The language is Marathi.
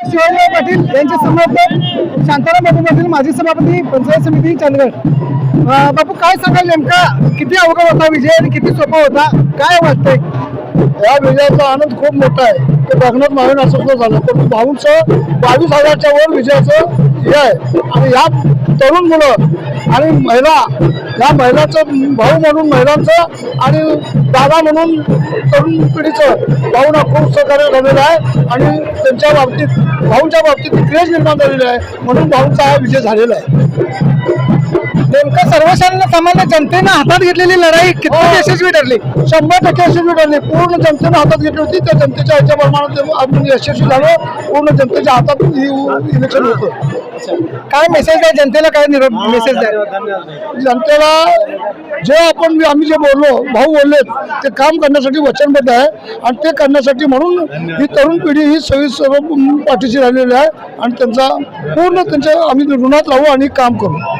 शिवाजीराव पाटील यांचे समर्थक शांताराम बापू पाटील माजी सभापती पंचायत समिती चंदगड. बापू काय सांगाल नेमका? किती अवघड होता विजय आणि किती सोपा होता? काय वाटतंय? या विजयाचा आनंद खूप मोठा आहे. ते बघण्यात मावेन असं झालं. पण भाऊंचं बावीस हजारच्या वर विजयाचं हे आहे आणि या तरुण मुलं आणि महिला या महिलाचं भाऊ म्हणून महिलांचं आणि दादा म्हणून तरुण पिढीचं भाऊना खूप सहकार्य झालेलं आहे आणि त्यांच्या बाबतीत भाऊंच्या बाबतीत क्रेज निर्माण झालेली आहे म्हणून भाऊंचा हा विजय झालेला आहे. नेमका सर्वसाधारण सामान्य जनतेनं हातात घेतलेली लढाई किती यशस्वी ठरली? शंभर टक्के यशस्वी ठरली. पूर्ण जनतेनं हातात घेतली होती. त्या जनतेच्या ह्याच्या प्रमाणात ते आपण यशस्वी झालो. पूर्ण जनतेच्या हातात ही इलेक्शन होतं. काय मेसेज आहे? जनतेला काय निरोप मेसेज द्या जनतेला जे आपण आम्ही जे बोललो भाऊ बोलले ते काम करण्यासाठी वचनबद्ध आहे. आणि ते करण्यासाठी म्हणून ही तरुण पिढी ही सगळी सर्व पाठीशी राहिलेली आहे. आणि त्यांचा पूर्ण त्यांच्या आम्ही ऋणात राहू आणि काम करू.